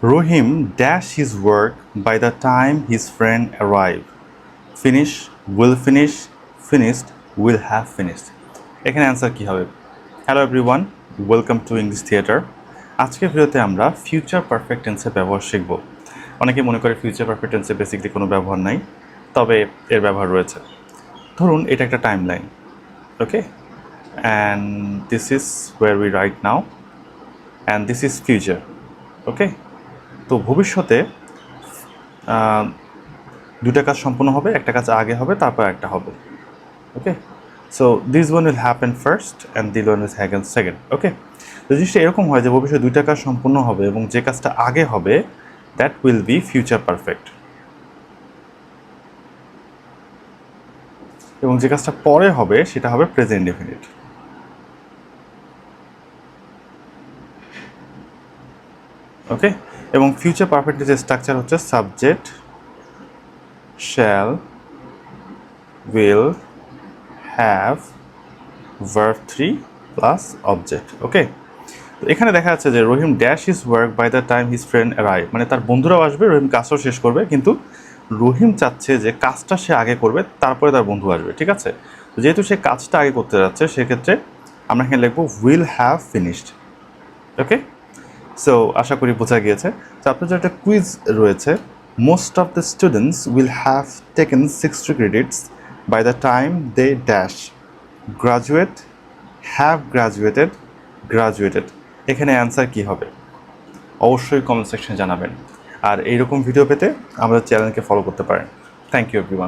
Rohim dash his work by the time his friend arrive. Finish, will finish, finished, will have finished. এখানে answer কী হবে? Hello everyone welcome to English theatre আজকের ভিডিওতে আমরা future perfect টেন্সের ব্যবহার শিখব। অনেকে মনে করে ফিউচার পারফেক্ট টেন্সে বেসিকলি কোনো ব্যবহার নাই তবে এর ব্যবহার রয়েছে। ধরুন এটা একটা time line okay and this is where we right now and this is future okay তো ভবিষ্যতে দুটা কাজ সম্পূর্ণ হবে, একটা কাজ আগে হবে, তারপর একটা হবে okay so this one will happen first and this one will happen second okay তো জিনিসটা এরকম হয় যে ভবিষ্যতে দুইটা কাজ সম্পূর্ণ হবে এবং যে কাজটা আগে হবে that will be future perfect এবং যে কাজটা পরে হবে, সেটা হবে প্রেজেন্ট ডেফিনিট ওকে এবং ফিউচার পারফেক্ট যে স্ট্রাকচার হচ্ছে subject shall will have verb three plus object okay তো এখানে দেখা যাচ্ছে যে Rahim dash is work by the time his friend arrive মানে তার বন্ধুরাও আসবে, রহিম কাজটাও শেষ করবে, কিন্তু রহিম চাচ্ছে যে কাজটা সে আগে করবে, তারপরে তার বন্ধু আসবে, ঠিক আছে? তো যেহেতু সে কাজটা আগে করতে যাচ্ছে, সেক্ষেত্রে আমরা এখানে লিখব will have finished okay so আশা করি বোঝা গিয়েছে। তো আপনার যে একটা কুইজ রয়েছে। Most of the students will have taken sixty credits by the time they dash graduate have graduated graduated এখানে অ্যান্সার কী হবে? অবশ্যই কমেন্ট সেকশনে জানাবেন। আর এইরকম ভিডিও পেতে আমাদের চ্যানেলকে ফলো করতে পারেন। Thank you everyone